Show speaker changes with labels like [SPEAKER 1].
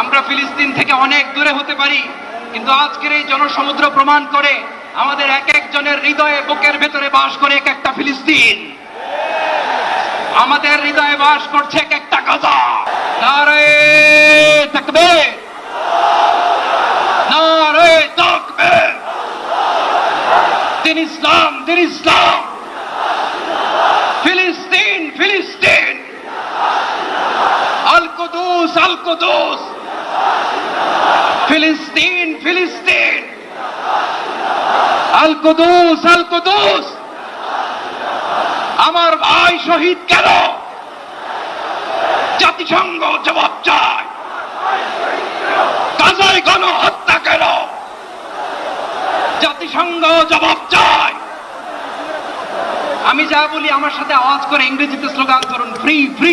[SPEAKER 1] আমরা ফিলিস্তিন থেকে অনেক দূরে হতে পারি, কিন্তু আজকের এই জনসমুদ্র প্রমাণ করে আমাদের এক একজনের হৃদয়ে বুকের ভেতরে বাস করে এক একটা ফিলিস্তিন। আমাদের হৃদয়ে বাস করছে এক একটা গাজা। নারে তাকবে নারে তাকবে দিন ইসলাম দিন ইসলাম। ফিলিস্তিন ফিলিস্তিন। আল কুদুস। ফিলিস্তিন ফিলিস্তিন। আল কুদুস আল কুদুস আমার ভাই শহীদ কেন? জাতিসংঘ জবাব চায়। গাজায় গণ হত্যা কেন? জাতিসংঘ জবাব চায়। আমি যা বলি আমার সাথে আওয়াজ করে ইংরেজিতে স্লোগান করুন free free